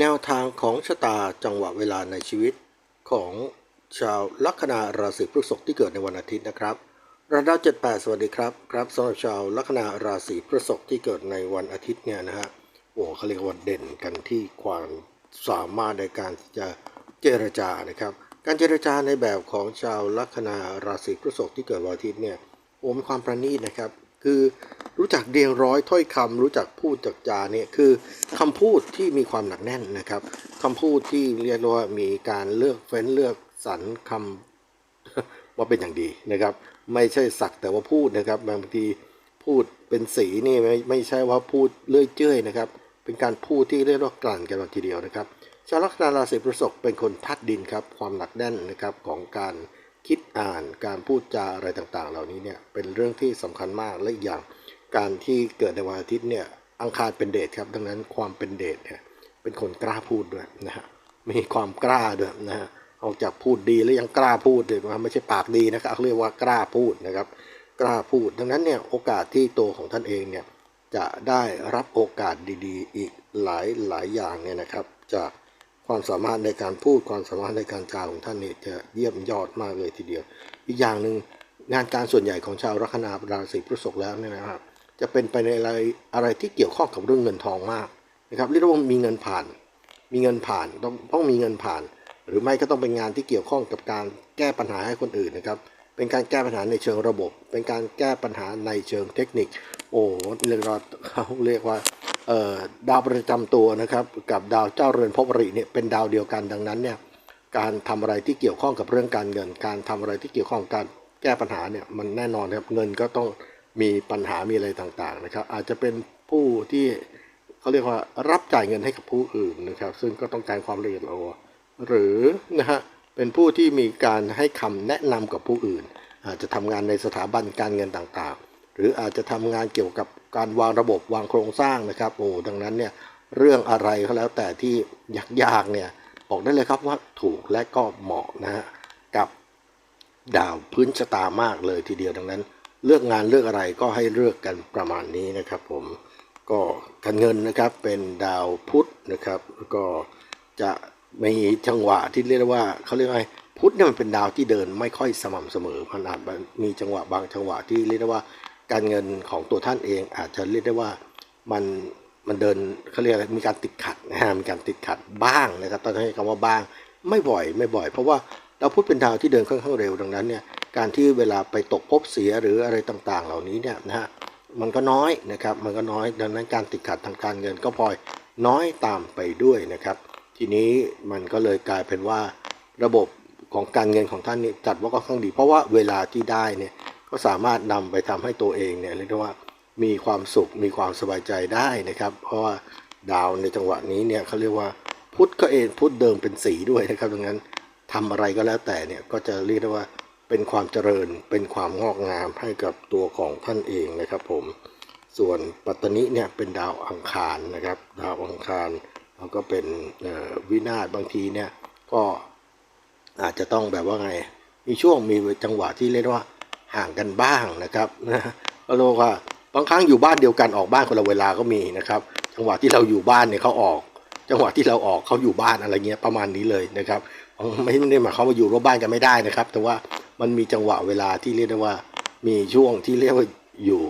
แนวทางของชะตาจังหวะเวลาในชีวิตของชาวลัคนาราศีพฤษภที่เกิดในวันอาทิตย์นะครับระดับ78สวัสดีครับครับสำหรับชาวลัคนาราศีพฤษภที่เกิดในวันอาทิตย์เนี่ยนะฮะโอ้เขาเรียกว่าเด่นกันที่ความสามารถในการจะเจรจานะครับ การเจรจาในแบบของชาวลัคนาราศีพฤษภที่เกิดวันอาทิตย์เนี่ยโอ้มีความประณีตนะครับ คือรู้จักเรียงร้อยถ้อยคำรู้จักพูดจักจาเนี่ยคือคำพูดที่มีความหนักแน่นนะครับคำพูดที่เรียกว่ามีการเลือกเฟ้นเลือกสรรคำว่าเป็นอย่างดีนะครับ ไม่ใช่สักแต่ว่าพูดนะครับ บางทีพูดเป็นสีนี่ไม่ไม่ใช่ว่าพูดเลื่อยเจ้ยนะครับ เป็นการพูดที่เรียกว่ากลั่นกันทีเดียวนะครับชาวลัคนาราศีพฤษภเป็นคนธาตุดินครับความหนักแน่นนะครับของการ คิดอ่านการพูดจาอะไรต่างๆ เหล่านี้เนี่ยเป็นเรื่องที่สำคัญมากและอีกอย่างการที่เกิดในวันอาทิตย์เนี่ยอังคารเป็นเดชครับ ดังนั้นความเป็นเดชเนี่ยเป็นคนกล้าพูดด้วยนะฮะมีความกล้าด้วยนะฮะออกจากพูดดีแล้วยังกล้าพูดเลยนะไม่ใช่ปากดีนะครับเขาเรียกว่ากล้าพูดนะครับ กล้าพูด ดังนั้นเนี่ยโอกาสที่ตัวของท่านเองเนี่ยจะได้รับโอกาสดีๆ อีกหลายหลายอย่างเนี่ยนะครับ จาก ความสามารถในการพูดความสามารถในการจาของท่านเนี่ยจะเยี่ยมยอดมากเลยทีเดียว อีกอย่างหนึ่งงานการส่วนใหญ่ของชาวลัคนาราศีพฤษภแล้วเนี่ยนะครับ จะเป็นไปในอะไรอะไรที่เกี่ยวข้องกับเรื่องเงินทองมากนะครับเรียกว่ามีเงินผ่าน มีเงินผ่านต้องต้องมีเงินผ่าน หรือไม่ก็ต้องเป็นงานที่เกี่ยวข้องกับการแก้ปัญหาให้คนอื่นนะครับ เป็นการแก้ปัญหาในเชิงระบบ เป็นการแก้ปัญหาในเชิงเทคนิค โอ้เรียกว่าเขาเรียกว่า ดาวประจำตัวนะครับกับดาวเจ้าเรือนภพริเนี่ยเป็นดาวเดียวกันดังนั้นเนี่ยการทำอะไรที่เกี่ยวข้องกับเรื่องการเงิน การทำอะไรที่เกี่ยวข้องกับการแก้ปัญหาเนี่ยมันแน่นอนครับเงินก็ต้องมีปัญหามีอะไรต่างๆนะครับ อาจจะเป็นผู้ที่เขาเรียกว่ารับจ่ายเงินให้กับผู้อื่นนะครับ ซึ่งก็ต้องการความละเอียดละออหรือนะฮะเป็นผู้ที่มีการให้คำแนะนำกับผู้อื่น อาจจะทำงานในสถาบันการเงินต่างๆ หรืออาจจะทำงานเกี่ยวกับ การวางระบบวางโครงสร้างนะครับโอ้ดังนั้นเนี่ยเรื่องอะไรก็แล้วแต่ที่ยากๆเนี่ยบอกได้เลยครับว่าถูกและก็เหมาะนะฮะกับดาวพื้นชะตามากเลยทีเดียวดังนั้น เลือกงานเลือกอะไรก็ให้เลือกกันประมาณนี้นะครับ ผมก็การเงินนะครับเป็นดาวพุธนะครับ ก็จะมีจังหวะที่เรียกว่าเขาเรียกว่าไงพุธเนี่ยมันเป็นดาวที่เดินไม่ค่อยสม่ำเสมอมันอาจมีจังหวะบางจังหวะที่เรียกว่า การเงินของตัวท่านเองอาจจะเรียกได้ว่ามันมันเดินเขาเรียกอะไรมีการติดขัดนะฮะมีการติดขัดบ้างนะครับต้องใช้คำว่าบ้าง ไม่บ่อยไม่บ่อย เพราะว่าดาพุธเป็นดาวที่เดินค่อนข้างเร็วดังนั้นเนี่ยการที่เวลาไปตกภพเสียหรืออะไรต่างๆ เหล่านี้เนี่ยนะฮะมันก็น้อยนะครับมันก็น้อยดังนั้นการติดขัดทางการเงินก็พลอยน้อยตามไปด้วยนะครับ ทีนี้มันก็เลยกลายเป็นว่าระบบของการเงินของท่านนี่จัดว่าก็ค่อนข้างดี เพราะว่าเวลาที่ได้เนี่ย ก็สามารถนำไปทำให้ตัวเองเนี่ยเรียกได้ว่ามีความสุขมีความสบายใจได้นะครับ เพราะว่าดาวในจังหวะนี้เนี่ยเขาเรียกว่าพุทธก็เองพุทธเดิมเป็นสีด้วยนะครับดังนั้นทำอะไรก็แล้วแต่เนี่ยก็จะเรียกได้ว่าเป็นความเจริญเป็นความงอกงามให้กับตัวของท่านเองนะครับ ผมส่วนปัตตนิเนี่ยเป็นดาวอังคารนะครับ ดาวอังคารแล้วก็เป็นวินาศบางทีเนี่ยก็อาจจะต้องแบบว่าไง มีช่วงมีจังหวะที่เรียกว่า ห่างกันบ้างนะครับนะก็เรียกว่าบางครั้งอยู่บ้านเดียวกันออกบ้านคนละเวลาก็มีนะครับ จังหวะที่เราอยู่บ้านเนี่ยเขาออก จังหวะที่เราออกเขาอยู่บ้านอะไรเงี้ยประมาณนี้เลยนะครับไม่ได้หมายความว่าอยู่ร่วมบ้านกันไม่ได้นะครับ แต่ว่ามันมีจังหวะเวลาที่เรียกได้ว่ามีช่วงที่เรียกว่าอยู่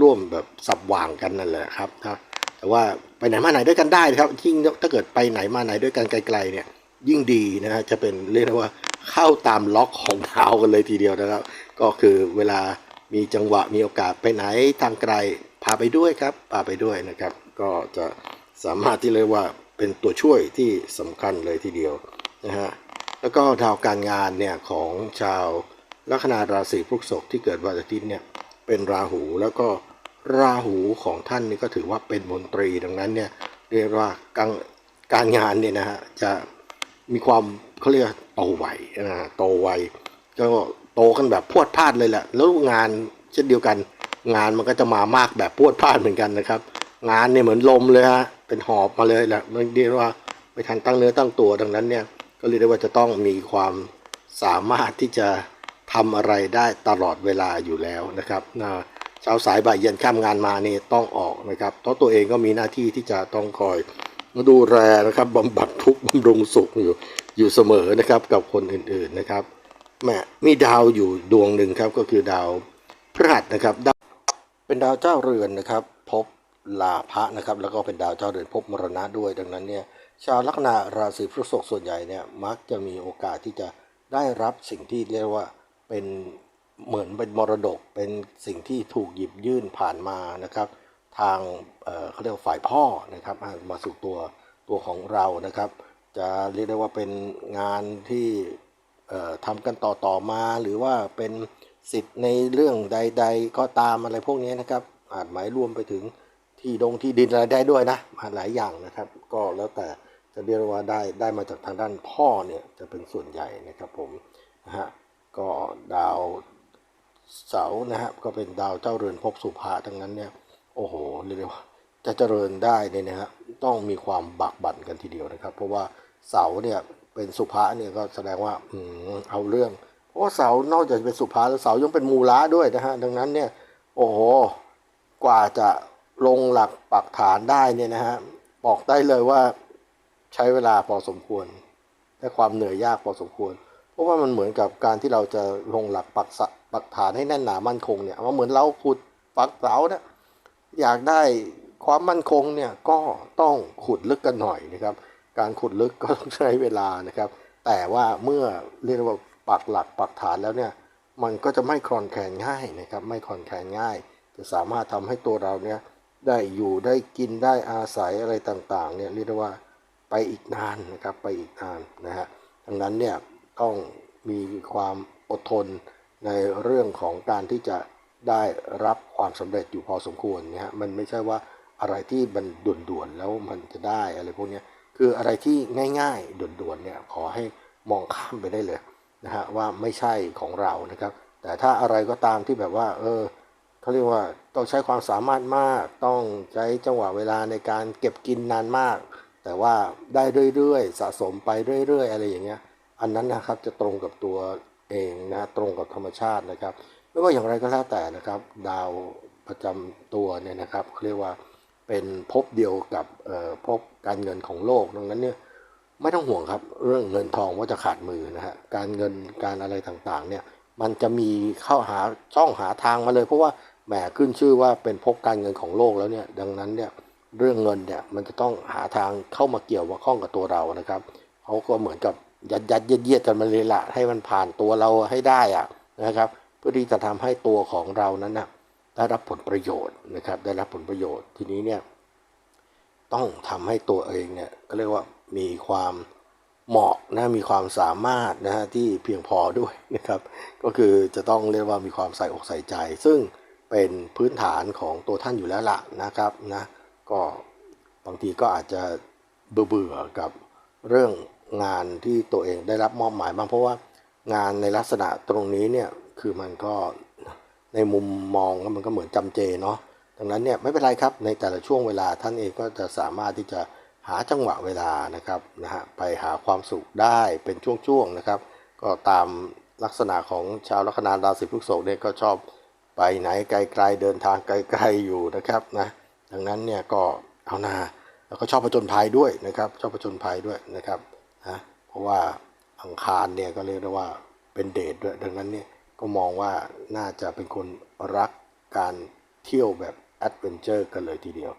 ร่วมแบบสับว่างกันนั่นแหละครับนะแต่ว่าไปไหนมาไหนด้วยกันได้นะครับยิ่งถ้าเกิดไปไหนมาไหนด้วยกันไกลๆเนี่ยยิ่งดีนะฮะจะเป็นเรียกได้ว่าเข้าตามล็อกของดาวกันเลยทีเดียวนะครับ ก็คือเวลามีจังหวะมีโอกาสไปไหนทางไกลพาไปด้วยครับพาไปด้วยนะครับ ก็จะสามารถที่เรียกว่าเป็นตัวช่วยที่สำคัญเลยทีเดียวนะฮะแล้วก็ดาวการงานเนี่ยของชาวลัคนาราศีพฤษภที่เกิดวันอาทิตย์เนี่ยเป็นราหูแล้วก็ราหูของท่านนี่ก็ถือว่าเป็นมนตรีดังนั้นเนี่ยเรียกว่าการการงานเนี่ยนะฮะจะมีความเขาเรียกโตไวนะฮะโตไวก็ โตกันแบบพวดพลาดเลยแหละ แล้วงานเช่นเดียวกัน งานมันก็จะมามากแบบพวดพลาดเหมือนกันนะครับ งานเนี่ยเหมือนลมเลยฮะเป็นหอบมาเลยแหละมันเรียกว่าไม่ทันตั้งเนื้อตั้งตัวดังนั้นเนี่ยก็เรียกได้ว่าจะต้องมีความสามารถที่จะทำอะไรได้ตลอดเวลาอยู่แล้วนะครับนะเช้าสายบ่ายเย็นข้ามงานมานี่ต้องออกนะครับเพราะตัวเองก็มีหน้าที่ที่จะต้องคอยดูแลนะครับบำบัดทุกข์บำรุงสุขอยู่อยู่เสมอนะครับกับคนอื่นๆนะครับ แม่มีดาวอยู่ดวงหนึ่งครับก็คือดาวพฤหัสนะครับดาวเป็นดาวเจ้าเรือนนะครับ พบลาภะนะครับ แล้วก็เป็นดาวเจ้าเรือนพบมรณะด้วย ดังนั้นเนี่ยชาวลัคนาราศีพฤษภส่วนใหญ่เนี่ยมักจะมีโอกาสที่จะได้รับสิ่งที่เรียกว่าเป็นเหมือนเป็นมรดกเป็นสิ่งที่ถูกหยิบยื่นผ่านมานะครับ ทางเเขาเรียกฝ่ายพ่อนะครับมาสู่ตัวตัวของเรานะครับ จะเรียกได้ว่าเป็นงานที่ ทำกันต่อต่อมา หรือว่าเป็นสิทธิ์ในเรื่องใด ๆ ก็ตามอะไรพวกนี้นะครับอาจหมายรวมไปถึงที่ดงที่ดินอะไรได้ด้วยนะมาหลายอย่างนะครับ ก็แล้วแต่จะเรียกว่าได้ได้มาจากทางด้านพ่อเนี่ยจะเป็นส่วนใหญ่นะครับผมนะฮะก็ดาวเสาร์นะฮะก็เป็นดาวเจ้าเรือนภพสุภาทั้งนั้นเนี่ยโอ้โหเรียกว่าจะเจริญได้เนี่ยนะฮะต้องมีความบากบั่นกันทีเดียวนะครับ เพราะว่าเสาร์เนี่ย เป็นสุภาเนี่ยก็แสดงว่าอืมเอาเรื่องเพราะเสานอกจากจะเป็นสุภาแล้วเสายังเป็นมูละด้วยนะฮะดังนั้นเนี่ยโอ้โหกว่าจะลงหลักปักฐานได้เนี่ยนะฮะบอกได้เลยว่าใช้เวลาพอสมควรและความเหนื่อยยากพอสมควร เพราะว่ามันเหมือนกับการที่เราจะลงหลักปักษะปักฐานให้แน่นหนามั่นคงเนี่ยมันเหมือนเราขุดปักเสาเนี่ยอยากได้ความมั่นคงเนี่ยก็ต้องขุดลึกกันหน่อยนะครับ การขุดลึกก็ต้องใช้เวลานะครับ แต่ว่าเมื่อเรียกว่าปักหลักปักฐานแล้วเนี่ยมันก็จะไม่คลอนแคลนง่ายนะครับ ไม่คลอนแคลนง่าย จะสามารถทำให้ตัวเราเนี่ยได้อยู่ได้กินได้อาศัยอะไรต่างๆเนี่ยเรียกได้ว่าไปอีกนานนะครับไปอีกนานนะฮะดังนั้นเนี่ยต้องมีความอดทนในเรื่องของการที่จะได้รับความสำเร็จอยู่พอสมควรนะฮะมันไม่ใช่ว่าอะไรที่มันด่วนๆแล้วมันจะได้อะไรพวกเนี้ย คืออะไรที่ง่ายๆด่วนๆเนี่ยขอให้มองข้ามไปได้เลยนะฮะว่าไม่ใช่ของเรานะครับ แต่ถ้าอะไรก็ตามที่แบบว่า เออเขาเรียกว่าต้องใช้ความสามารถมาก ต้องใช้จังหวะเวลาในการเก็บกินนานมาก แต่ว่าได้เรื่อยๆ สะสมไปเรื่อย ๆ อะไรอย่างเงี้ย อันนั้นนะครับจะตรงกับตัวเองนะตรงกับธรรมชาตินะครับ ไม่ว่าอย่างไรก็แล้วแต่นะครับ ดาวประจำตัวเนี่ยนะครับเขาเรียกว่า เป็นภพเดียวกับภพการเงินของโลกดังนั้นเนี่ยไม่ต้องห่วงครับเรื่องเงินทองว่าจะขาดมือนะฮะการเงินการอะไรต่างๆเนี่ยมันจะมีเข้าหาช่องหาทางมาเลย เพราะว่าแหมขึ้นชื่อว่าเป็นภพการเงินของโลกแล้วเนี่ยดังนั้นเนี่ยเรื่องเงินเนี่ยมันจะต้องหาทางเข้ามาเกี่ยวมาข้องกับตัวเรานะครับเขาก็เหมือนกับยัดยัดเยียดเยียดกันมาเลยละให้มันผ่านตัวเราให้ได้อะนะครับ เพื่อที่จะทำให้ตัวของเรานั้นนะ ได้รับผลประโยชน์นะครับได้รับผลประโยชน์ทีนี้เนี่ยต้องทำให้ตัวเองเนี่ยก็เรียกว่ามีความเหมาะนะมีความสามารถนะฮะที่เพียงพอด้วยนะครับก็คือจะต้องเรียกว่ามีความใส่อกใส่ใจ ซึ่งเป็นพื้นฐานของตัวท่านอยู่แล้วล่ะนะครับนะก็บางทีก็อาจจะเบื่อเบื่อๆกับเรื่องงานที่ตัวเองได้รับมอบหมายบ้างเพราะว่างานในลักษณะตรงนี้เนี่ยคือมันก็ ในมุมมองแล้วมันก็เหมือนจำเจเนาะดังนั้นเนี่ยไม่เป็นไรครับในแต่ละช่วงเวลาท่านเองก็จะสามารถที่จะหาจังหวะเวลานะครับนะฮะไปหาความสุขได้เป็นช่วงๆนะครับ ก็ตามลักษณะของชาวลัคนาราศีพฤษภเนี่ยก็ชอบไปไหนไกลๆเดินทางไกลๆอยู่นะครับนะดังนั้นเนี่ยก็เอานาแล้วก็ชอบผจญภัยด้วยนะครับชอบผจญภัยด้วยนะครับนะเพราะว่าอังคารเนี่ยก็เรียกได้ว่าเป็นเดทด้วยดังนั้นเนี่ย ก็มองว่าน่าจะเป็นคนรักการเที่ยวแบบแอดเวนเจอร์กันเลยทีเดียว